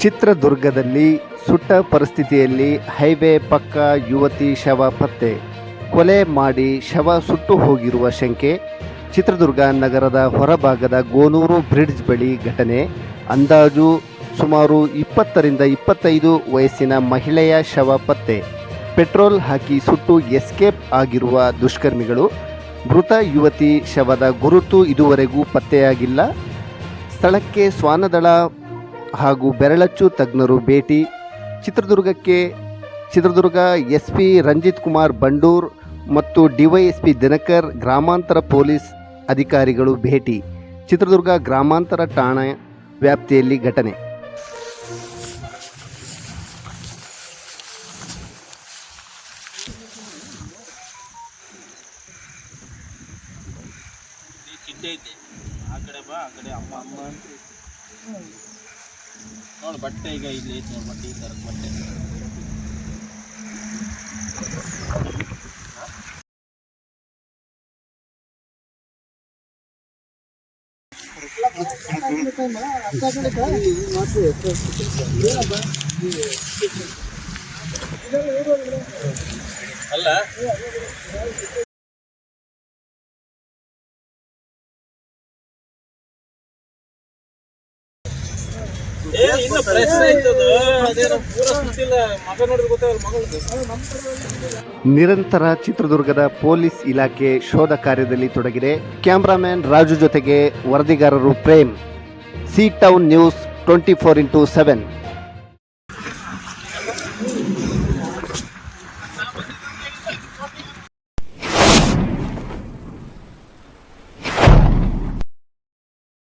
ಚಿತ್ರದುರ್ಗದಲ್ಲಿ ಸುಟ್ಟ ಪರಿಸ್ಥಿತಿಯಲ್ಲಿ ಹೈವೇ ಪಕ್ಕ ಯುವತಿ ಶವ ಪತ್ತೆ. ಕೊಲೆ ಮಾಡಿ ಶವ ಸುಟ್ಟು ಹೋಗಿರುವ ಶಂಕೆ. ಚಿತ್ರದುರ್ಗ ನಗರದ ಹೊರಭಾಗದ ಗೋನೂರು ಬ್ರಿಡ್ಜ್ ಬಳಿ ಘಟನೆ. ಅಂದಾಜು ಸುಮಾರು ಇಪ್ಪತ್ತರಿಂದ ಇಪ್ಪತ್ತೈದು ವಯಸ್ಸಿನ ಮಹಿಳೆಯ ಶವ ಪತ್ತೆ. ಪೆಟ್ರೋಲ್ ಹಾಕಿ ಸುಟ್ಟು ಎಸ್ಕೇಪ್ ಆಗಿರುವ ದುಷ್ಕರ್ಮಿಗಳು. ಮೃತ ಯುವತಿ ಶವದ ಗುರುತು ಇದುವರೆಗೂ ಪತ್ತೆಯಾಗಿಲ್ಲ. ಸ್ಥಳಕ್ಕೆ ಶ್ವಾನದಳ ಹಾಗೂ ಬೆರಳಚ್ಚು ತಜ್ಞರು ಭೇಟಿ. ಚಿತ್ರದುರ್ಗಕ್ಕೆ ಚಿತ್ರದುರ್ಗ ಎಸ್ ಪಿ ರಂಜಿತ್ ಕುಮಾರ್ ಬಂಡೂರ್ ಮತ್ತು ಡಿವೈಎಸ್ಪಿ ದಿನಕರ್ ಗ್ರಾಮಾಂತರ ಪೊಲೀಸ್ ಅಧಿಕಾರಿಗಳು ಭೇಟಿ. ಚಿತ್ರದುರ್ಗ ಗ್ರಾಮಾಂತರ ಠಾಣೆ ವ್ಯಾಪ್ತಿಯಲ್ಲಿ ಘಟನೆ. ನೋಡು ಬಟ್ಟೆ ಈಗ ಇಲ್ಲಿ ಐತೆ ನೋಡು ಬಟ್ಟೆ ಈ ಥರದ ಬಟ್ಟೆ ಅಲ್ಲ ನಿರಂತರ ಚಿತ್ರದುರ್ಗದ ಪೊಲೀಸ್ ಇಲಾಖೆ ಶೋಧ ಕಾರ್ಯದಲ್ಲಿ ತೊಡಗಿದೆ. ಕ್ಯಾಮ್ರಾಮ್ಯಾನ್ ರಾಜು ಜೊತೆಗೆ ವರದಿಗಾರರು Prem. C town news twenty four into seven.